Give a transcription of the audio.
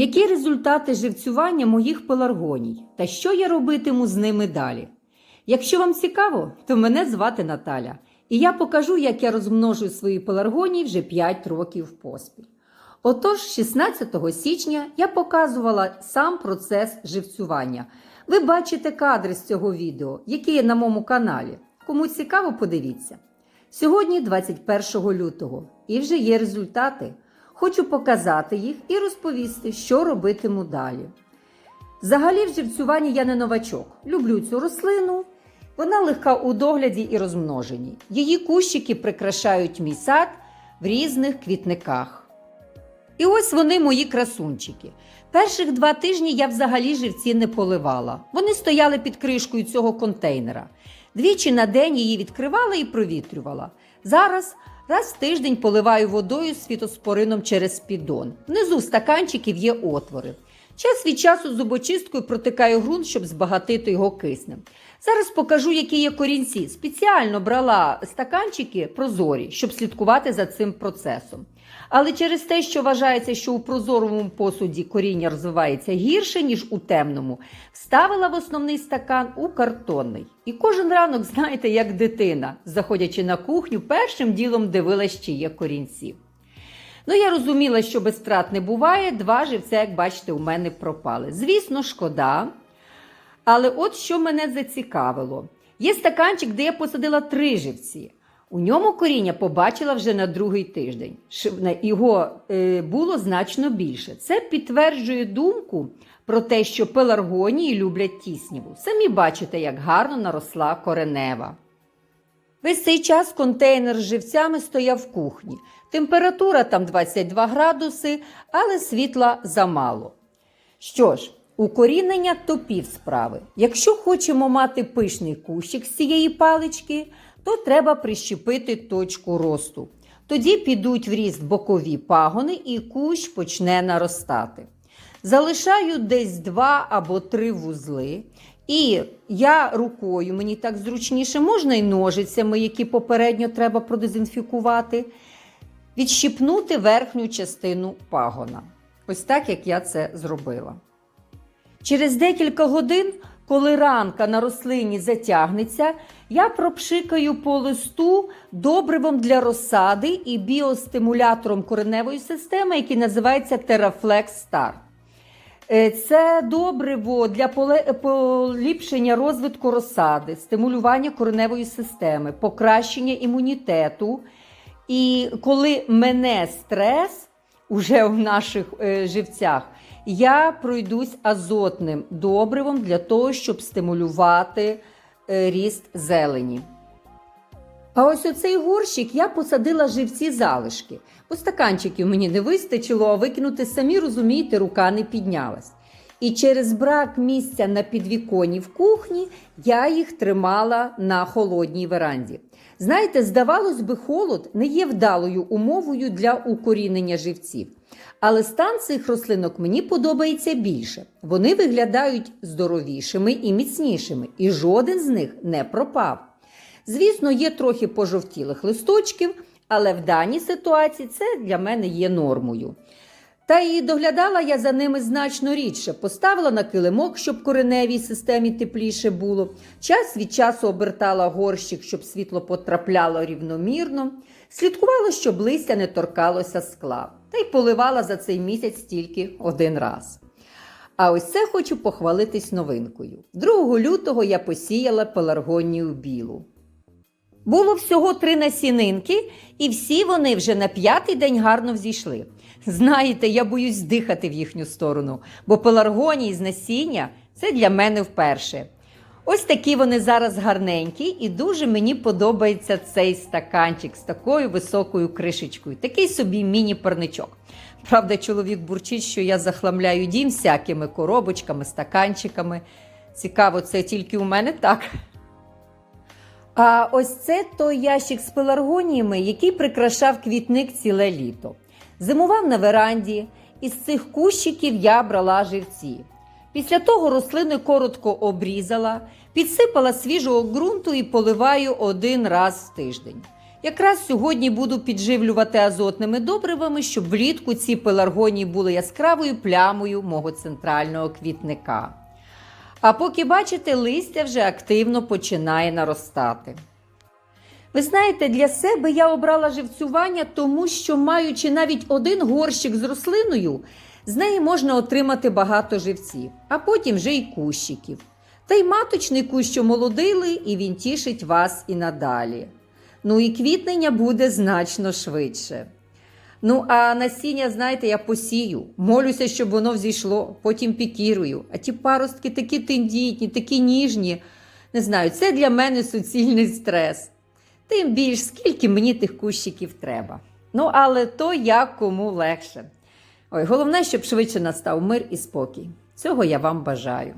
Які результати живцювання моїх пеларгоній та що я робитиму з ними далі? Якщо вам цікаво, то мене звати Наталя, і я покажу, як я розмножую свої пеларгонії вже 5 років поспіль. Отож, 16 січня я показувала сам процес живцювання. Ви бачите кадри з цього відео, які є на моєму каналі. Кому цікаво, подивіться. Сьогодні 21 лютого, і вже є результати. Хочу показати їх і розповісти, що робитиму далі. Взагалі, в живцюванні я не новачок. Люблю цю рослину. Вона легка у догляді і розмноженні. Її кущики прикрашають мій сад в різних квітниках. І ось вони мої красунчики. Перших два тижні я взагалі живці не поливала. Вони стояли під кришкою цього контейнера. Двічі на день її відкривала і провітрювала. Зараз раз в тиждень поливаю водою з фітоспорином через піддон. Внизу стаканчиків є отвори. Час від часу зубочисткою протикаю ґрунт, щоб збагатити його киснем. Зараз покажу, які є корінці. Спеціально брала стаканчики прозорі, щоб слідкувати за цим процесом. Але через те, що вважається, що у прозорому посуді коріння розвивається гірше, ніж у темному, вставила в основний стакан у картонний. І кожен ранок, знаєте, як дитина, заходячи на кухню, першим ділом дивилась, чи є корінці. Ну, я розуміла, що без втрат не буває. Два живця, як бачите, у мене пропали. Звісно, шкода. Але от що мене зацікавило: є стаканчик, де я посадила три живці. У ньому коріння побачила вже на другий тиждень. Його е, було значно більше. Це підтверджує думку про те, що пеларгонії люблять тісніву. Самі бачите, як гарно наросла коренева. Весь цей час контейнер з живцями стояв в кухні. Температура там 22 градуси, але світла замало. Що ж, укорінення то пів справи. Якщо хочемо мати пишний кущик з цієї палички, то треба прищепити точку росту. Тоді підуть в ріст бокові пагони і кущ почне наростати. Залишаю десь два або три вузли. І я рукою, мені так зручніше, можна і ножицями, які попередньо треба продезінфікувати, відщипнути верхню частину пагона. Ось так, як я це зробила. Через декілька годин, коли ранка на рослині затягнеться, я пропшикаю по листу добривом для розсади і біостимулятором кореневої системи, який називається Terraflex Star. Е, Це добриво для поліпшення розвитку розсади, стимулювання кореневої системи, покращення імунітету. І коли мене стрес уже в наших е, живцях, я пройдусь азотним добривом для того, щоб стимулювати е, ріст зелені. А ось оцей горщик я посадила живці залишки, бо стаканчиків мені не вистачило, а викинути самі розумієте, рука не піднялась. І через брак місця на підвіконі в кухні я їх тримала на холодній веранді. Знаєте, здавалось би, холод не є вдалою умовою для укорінення живців. Але стан цих рослинок мені подобається більше. Вони виглядають здоровішими і міцнішими, і жоден з них не пропав. Звісно, є трохи пожовтілих листочків, але в даній ситуації це для мене є нормою. Та і доглядала я за ними значно рідше, поставила на килимок, щоб кореневій системі тепліше було. Час від часу обертала горщик, щоб світло потрапляло рівномірно, слідкувала, щоб листя не торкалося скла, та й поливала за цей місяць тільки один раз. А ось це хочу похвалитись новинкою. 2 лютого я посіяла пеларгонію білу. Було всього три насінинки, і всі вони вже на п'ятий день гарно взійшли. Знаєте, я боюсь дихати в їхню сторону, бо пеларгонії з насіння це для мене вперше. Ось такі вони зараз гарненькі, і дуже мені подобається цей стаканчик з такою високою кришечкою, такий собі міні-парничок. Правда, чоловік бурчить, що я захламляю дім всякими коробочками, стаканчиками. Цікаво, це тільки у мене так. А ось це той ящик з пеларгоніями, який прикрашав квітник ціле літо. Зимував на веранді, із цих кущиків я брала живці. Після того рослини коротко обрізала, підсипала свіжого ґрунту і поливаю один раз в тиждень. Якраз сьогодні буду підживлювати азотними добривами, щоб влітку ці пеларгонії були яскравою плямою мого центрального квітника. А поки бачите, листя вже активно починає наростати. Ви знаєте, для себе я обрала живцювання, тому що, маючи навіть один горщик з рослиною, з неї можна отримати багато живців, а потім вже й кущиків. Та й маточний кущ молодили, і він тішить вас і надалі. Ну і квітнення буде значно швидше. Ну, а насіння, знаєте, я посію, молюся, щоб воно взійшло, потім пікірую. А ті паростки такі тендітні, такі ніжні. Не знаю, це для мене суцільний стрес. Тим більш, скільки мені тих кущиків треба. Ну, але то як кому легше. Ой, головне, щоб швидше настав мир і спокій. Цього я вам бажаю.